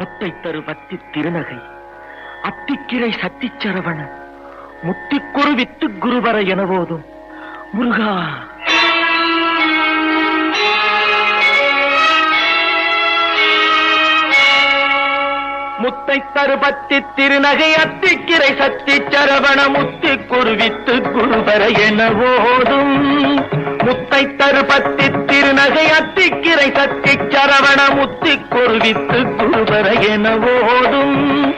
முத்தை தரு பத்தி திருநகை. அத்திக்கிரை சத்திச்சரவண முத்திக்குரு வித்து குருவர எனவோதும். முருகா! முத்தை தருபத்தி திருநகை அத்திக்கிரை சத்தி சரவண முத்தி குருவித்து குருவர என ஓதும் முத்தை தருபத்தி திருநகை அத்திக்கிரை சத்தி சரவண முத்தி குருவித்து என ஓடும்.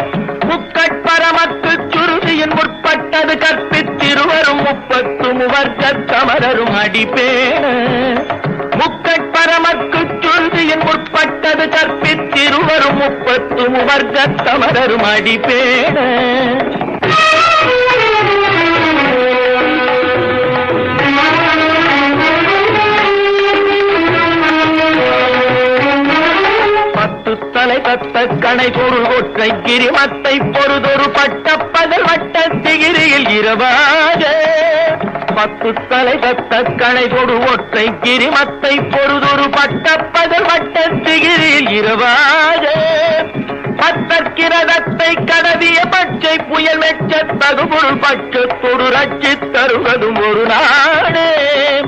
முக்கட்பரமத்து சுருதியின் முற்பட்டது கற்பித்திருவரும் முப்பத்து முவர்க்க கமரரும் அடிப்பேன. முக்கட்பரமக்கு சுருதியின் முற்பட்டது கற்பித்திருவரும் முப்பத்து முவர்க்க கமரரும் அடிப்பேன. தலை கணை பொருள் ஒற்றை கிரிமத்தை பொறுதொரு பட்ட பகல் வட்ட திகிரியில் இரவாக. பத்து தலை கத்த கணை பொரு ஒற்றை கிரிமத்தை பொறுதொரு பட்ட பகல் வட்ட திகிரியில் இரவாக. பத்தற்கிரதத்தை கடவிய பச்சை புயல் வெச்ச தகுபொருள் பட்சத்தொரு ரட்சி தருவதும் ஒரு நாடே.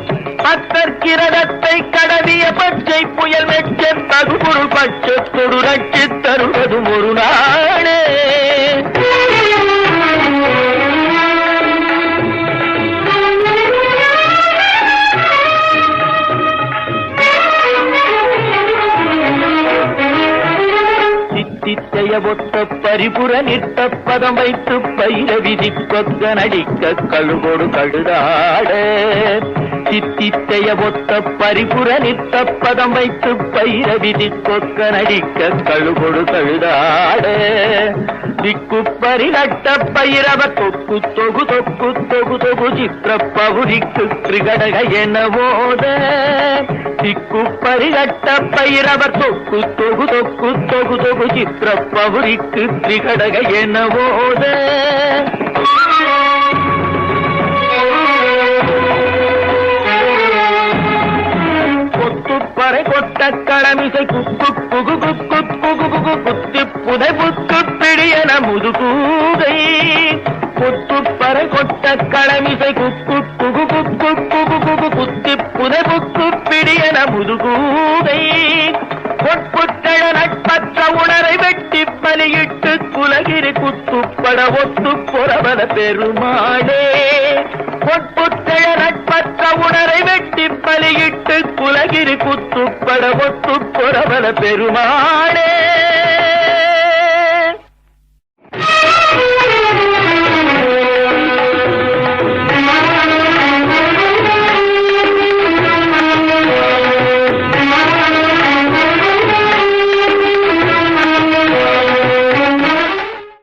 பத்தற்கிரதத்தை கடவிய பச்சை புயல் வெச்ச தகுபொருள் பச்சத்தொடு ரட்சி தருவதும் ஒரு நாளே. சித்தித்தைய ஒத்த பரிபுர நிற்ற பதம் வைத்து பயிர விதி கொத்த நடிக்க கழுகோடு கழுதாடே. சித்தித்தைய ஒத்த பரிபுர நித்த பதம் வைத்து பயிர விதி கொக்க நடிக்க கழுகோடு கழுதாட. திக்கு பரிநட்ட பயிரவ தொக்கு தொகு தொக்கு தொகு தொகு சித்திர பகுதிக்கு கிரிகடக என ஓத. திக்கு பரிநட்ட பயிரவர் தொக்கு தொகு தொக்கு தொகு தொகு சித்திர பகுதிக்கு திரிகடக என ஓத. கொத்துப்பறை குக்கு புகு குக்கு புகு புகு குத்து புதை புக்கு பிடியன முதுகூகை. கொத்துப்பறை கொட்ட கடமிசை குக்கு புகு குக்கு புகு புகு குத்து புதை புக்கு பிடியன முதுகூகை. பொற்புத்தழ நட்பற்ற உணரை வெட்டி பலியிட்டு குலகிரி குத்துப்பட ஒத்து புறவன பெருமாளே. பொற்புத்தழ நட்பற்ற பலியிட்டு குலகிரி குத்துப்பட ஒத்து பெருமாளே.